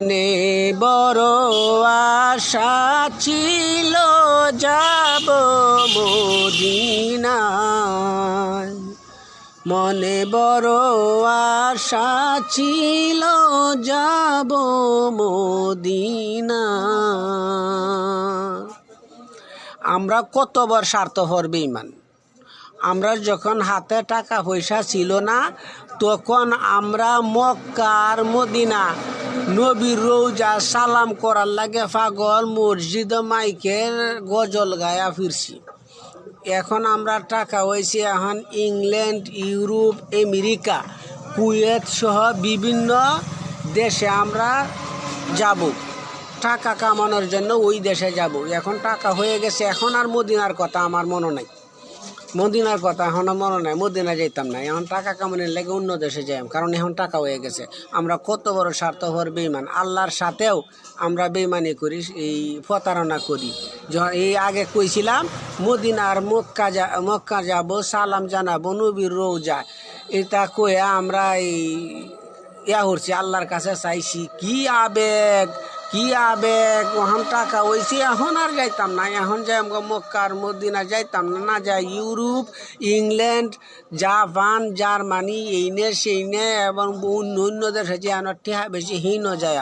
নে বড় আশা ছিল, যাব মদিনায়। মনে বড় আশা ছিল, যাব মদিনা আমরা কতবার স্বার্থপর বেইমান আমরা যখন হাতে টাকা পয়সা ছিল না, তখন আমরা মক্কার মদিনা নবীর রৌজা সালাম করার লাগে পাগল, মসজিদ, মাইকের গজল গায়া ফিরছি। এখন আমরা টাকা হয়েছে এখন ইংল্যান্ড, ইউরোপ, আমেরিকা, কুয়েত সহ বিভিন্ন দেশে আমরা যাব। টাকা কামানোর জন্য ওই দেশে যাব। এখন টাকা হয়ে গেছে, এখন আর মদিনার কথা আমার মনে নাই। মদিনার কথা, এখন মনে নাই মদিনা যেতাম না। এখন টাকা কামানোর লেগে অন্য দেশে যাইম, কারণ এখন টাকা হয়ে গেছে। আমরা কত বড় স্বার্থপর বেইমান আল্লাহর সাথেও আমরা বেইমানি করি, এই প্রতারণা করি। এই আগে কইছিলাম, মদিনার মক্কা যা, মক্কা যাব, সালাম জানাব, নবীর রৌজা এটা কয়ে আমরা এই ইয়া করছি আল্লাহর কাছে চাইছি, কি আবেগ! কি আবেগ, ওহাম টাকা ওইছি এখন আর যাইতাম না। এখন যাই আমরা মক্কার মদিনা যাইতাম না না যাই ইউরোপ, ইংল্যান্ড, জাপান, জার্মানি এই নে সেই নে এবং অন্য অন্য দেশে যে ঠেহা বেশি হীন যাই